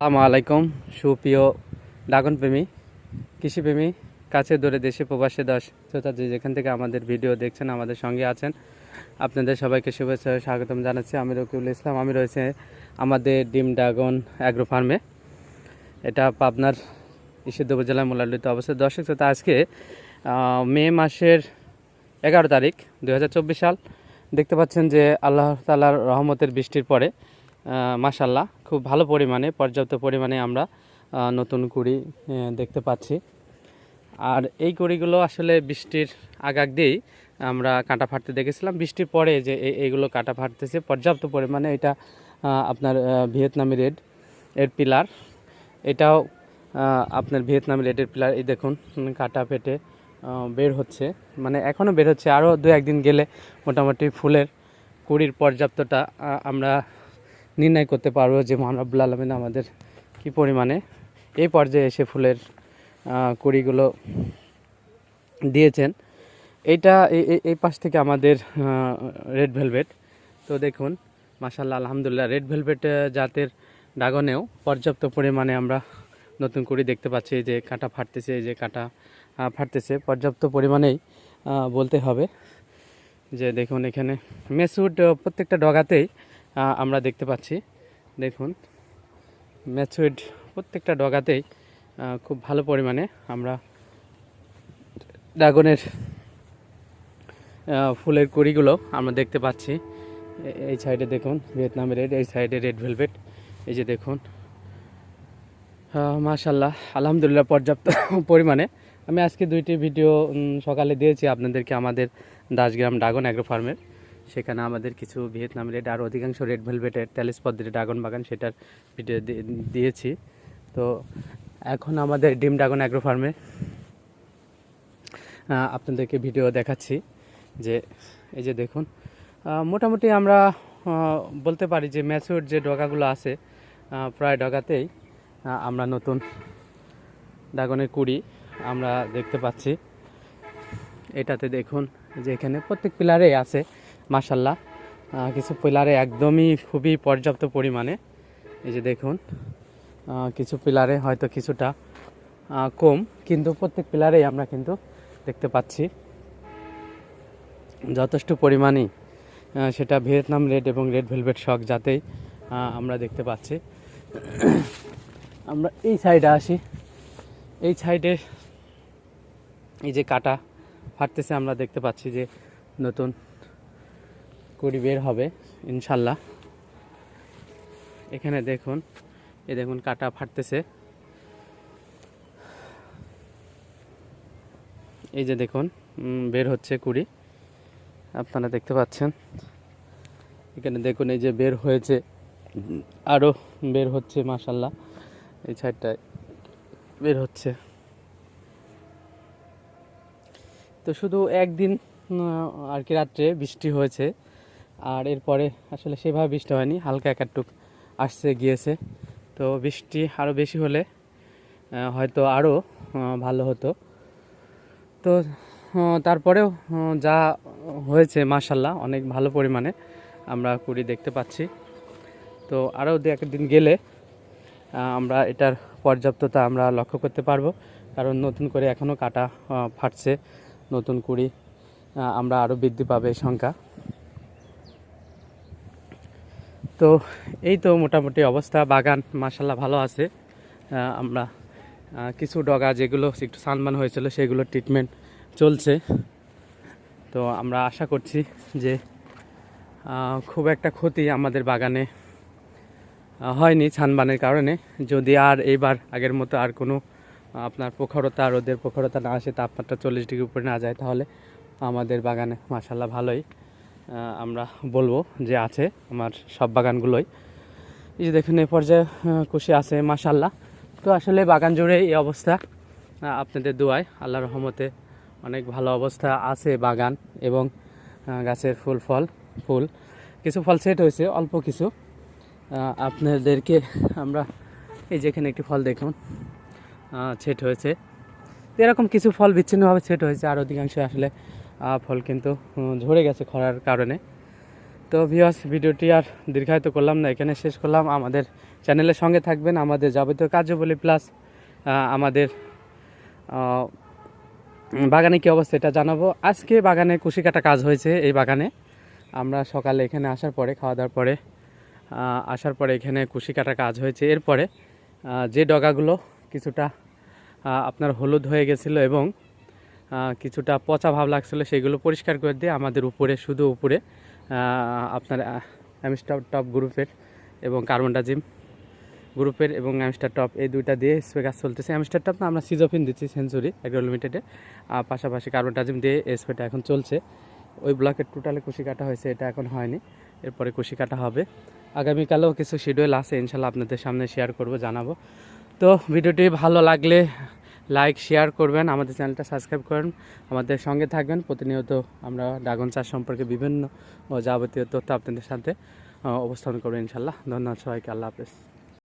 আসসালামু আলাইকুম, সুপ্রিয় ড্রাগনপ্রেমী কৃষিপ্রেমী, কাছে দূরে দেশে প্রবাসী দশ শ্রোতা যে যেখান থেকে আমাদের ভিডিও দেখছেন, আমাদের সঙ্গে আছেন। আপনাদের সবাইকে শুভেচ্ছা স্বাগতম জানাচ্ছি। আমি রকিবুল ইসলাম, আমি রয়েছে আমাদের ডিম ড্রাগন অ্যাগ্রো ফার্মে। এটা পাবনার ঈশ্বরদ উপজেলার মোলালিত অবস্থিত। দর্শক শ্রোতা, আজকে মে মাসের এগারো তারিখ দু হাজার চব্বিশ সাল। দেখতে পাচ্ছেন যে আল্লাহ তালার রহমতের বৃষ্টির পরে মাসাল্লাহ খুব ভালো পরিমাণে, পর্যাপ্ত পরিমাণে আমরা নতুন কুড়ি দেখতে পাচ্ছি। আর এই কুড়িগুলো আসলে বৃষ্টির আগাগ দিয়েই আমরা কাঁটা ফাটতে দেখেছিলাম। বৃষ্টির পরে যে এই- এইগুলো কাঁটা ফাটতেছে, পর্যাপ্ত পরিমাণে এটা আপনার ভিয়েতনামি রেড এর পিলার। এটাও আপনার ভিয়েতনামি রেডের পিলার। এই দেখুন কাঁটা কাটা পেটে বের হচ্ছে। মানে এখনও বের হচ্ছে। আরও দু একদিন গেলে মোটামুটি ফুলের কুড়ির পর্যাপ্তটা আমরা নির্ণয় করতে পারব যে মহানবুল আলমিন আমাদের কি পরিমাণে এই পর্যায়ে এসে ফুলের কুড়িগুলো দিয়েছেন। এইটা এই- পাশ থেকে আমাদের রেড ভেলভেট তো দেখুন মাসাল্লাহ আলহামদুলিল্লাহ রেড ভেলভেট জাতের ড্রাগনেও পর্যাপ্ত পরিমাণে আমরা নতুন কুড়ি দেখতে পাচ্ছি। যে কাঁটা ফাটতেছে যে কাঁটা ফাটতেছে, পর্যাপ্ত পরিমাণেই বলতে হবে যে দেখুন এখানে মেসুড প্রত্যেকটা ডগাতেই আমরা দেখতে পাচ্ছি। দেখুন ম্যাচুইড প্রত্যেকটা ডগাতেই খুব ভালো পরিমাণে আমরা ড্রাগনের ফুলের কুড়িগুলো আমরা দেখতে পাচ্ছি। এই সাইডে দেখুন ভিয়েতনাম রেড এই সাইডে রেড ভেলভেট এই যে দেখুন মাশাল্লাহ আলহামদুলিল্লাহ পর্যাপ্ত পরিমাণে। আমি আজকে দুইটি ভিডিও সকালে দিয়েছি আপনাদেরকে আমাদের দাসগ্রাম ড্রাগন অ্যাগ্রো ফার্মের সেখানে আমাদের কিছু ভিয়েতনাম রেড, আর অধিকাংশ রেড ভেলভেটের ট্যালিস পদ্ধতি ড্রাগন বাগান, সেটার ভিডিও দিয়েছি। তো এখন আমাদের ডিম ড্রাগন অ্যাগ্রো ফার্মে আপনাদেরকে ভিডিও দেখাচ্ছি যে, এই যে দেখুন মোটামুটি আমরা বলতে পারি যে ম্যাচিওর যে ডগাগুলো আছে প্রায় ডগাতেই আমরা নতুন ড্রাগনের কুড়ি আমরা দেখতে পাচ্ছি। এটাতে দেখুন যে এখানে প্রত্যেক পিলারে আছে মাসাল্লাহ কিছু পিলারে একদমই খুবই পর্যাপ্ত পরিমাণে। এই যে দেখুন কিছু পিলারে হয়তো কিছুটা কম, কিন্তু প্রত্যেক পিলারেই আমরা কিন্তু দেখতে পাচ্ছি যথেষ্ট পরিমাণেই সেটা ভিয়েতনাম রেড এবং রেড ভেলভেট শক যাতেই আমরা দেখতে পাচ্ছি। আমরা এই সাইডে আসি। এই সাইডে এই যে কাটা ফাটতেছে, আমরা দেখতে পাচ্ছি যে নতুন কুড়ি বের হবে, ইনশাল্লাহ। এখানে দেখুন এই দেখুন কাটা ফাটতেছে। এই যে দেখুন বের হচ্ছে কুড়ি। আপনারা দেখতে পাচ্ছেন। এখানে দেখুন, এই যে বের হয়েছে আরও বের হচ্ছে মাসাল্লাহ এই সাইডটায় বের হচ্ছে। তো শুধু একদিন আর কি রাত্রে বৃষ্টি হয়েছে। আর এরপরে আসলে সেভাবে বৃষ্টি হয়নি, হালকা এক একটুক আসছে, গিয়েছে। তো বৃষ্টি আরও বেশি হলে হয়তো আরও ভালো হতো। তো তারপরেও যা হয়েছে মাসাল্লাহ অনেক ভালো পরিমাণে আমরা কুড়ি দেখতে পাচ্ছি। তো আরও দু একদিন গেলে আমরা এটার পর্যাপ্ততা আমরা লক্ষ্য করতে পারব। কারণ নতুন করে এখনও কাটা ফাটছে, নতুন কুড়ি আমরা আরও বৃদ্ধি পাবে এই সংখ্যা। তো এই তো মোটামুটি অবস্থা, বাগান মাসাল্লাহ ভালো আছে। আমরা কিছু ডগা যেগুলো একটু সানমান হয়েছিল সেগুলো ট্রিটমেন্ট চলছে। তো আমরা আশা করছি যে খুব একটা ক্ষতি আমাদের বাগানে হয়নি ছানবানের কারণে। যদি আর এইবার আগের মতো আর কোনো আপনার প্রখরতা, রোদের প্রখরতা না আসে, তাপমাত্রা চল্লিশ ডিগ্রি উপরে না যায়, তাহলে আমাদের বাগানে মাসাল্লাহ ভালোই। আমরা বলব যে আছে আমার সব বাগানগুলোই। এই যে দেখুন, এই পর্যায়ে খুশি আছে মাসাল্লাহ তো আসলে বাগান জুড়ে এই অবস্থা আপনাদের দোয়ায় আল্লাহ রহমতে অনেক ভালো অবস্থা আছে বাগান এবং গাছের ফুল, ফল, ফুল। কিছু ফল সেট হয়েছে, অল্প কিছু। আপনাদেরকে আমরা এই যেখানে একটি ফল দেখুন সেট হয়েছে। এরকম কিছু ফল বিচ্ছিন্নভাবে সেট হয়েছে, আর অধিকাংশ আসলে ফল কিন্তু ঝরে গেছে খরার কারণে। তো ভিওয়াস ভিডিওটি আর দীর্ঘায়িত করলাম না, এখানে শেষ করলাম। আমাদের চ্যানেলের সঙ্গে থাকবেন আমাদের যাবতীয় কার্যাবলী প্লাস আমাদের বাগানে কী অবস্থা এটা জানাব। আজকে বাগানে কুশি কাটা কাজ হয়েছে এই বাগানে। আমরা সকালে এখানে আসার পরে, খাওয়া দাওয়ার পরে আসার পরে এখানে কুশি কাটা কাজ হয়েছে। এরপরে যে ডগাগুলো কিছুটা আপনার হলুদ হয়ে গেছিল এবং কিছুটা পচা ভাব লাগছিল, সেগুলো পরিষ্কার করে দিয়ে আমাদের উপরে, শুধু উপরে আপনার অ্যামস্টার টপ গ্রুপের এবং কার্বনডাজিম গ্রুপের এবং অ্যামস্টার টপ এই দুইটা দিয়ে স্প্রে কাজ চলতেছে। অ্যামস্টার টপ না, আমরা সিজোফিন দিচ্ছি সেঞ্চুরি এগ্রো লিমিটেডে পাশাপাশি কার্বনডাজিম দিয়ে স্প্রেটা এখন চলছে। ওই ব্লকের টোটালে কুশি কাটা হয়েছে, এটা এখন হয়নি। এরপরে কুশি কাটা হবে। আগামীকালেও কিছু শিডিউল আছে, ইনশাল্লাহ আপনাদের সামনে শেয়ার করব, জানাব। তো ভিডিওটি ভালো লাগলে লাইক শেয়ার করবেন, আমাদের চ্যানেলটা সাবস্ক্রাইব করেন। আমাদের সঙ্গে থাকবেন। প্রতিনিয়ত আমরা ড্রাগন চাষ সম্পর্কে বিভিন্ন যাবতীয় তথ্য আপনাদের সাথে অবস্থান করবেন করব ইনশাল্লাহ। ধন্যবাদ সবাইকে। আল্লাহ হাফেজ।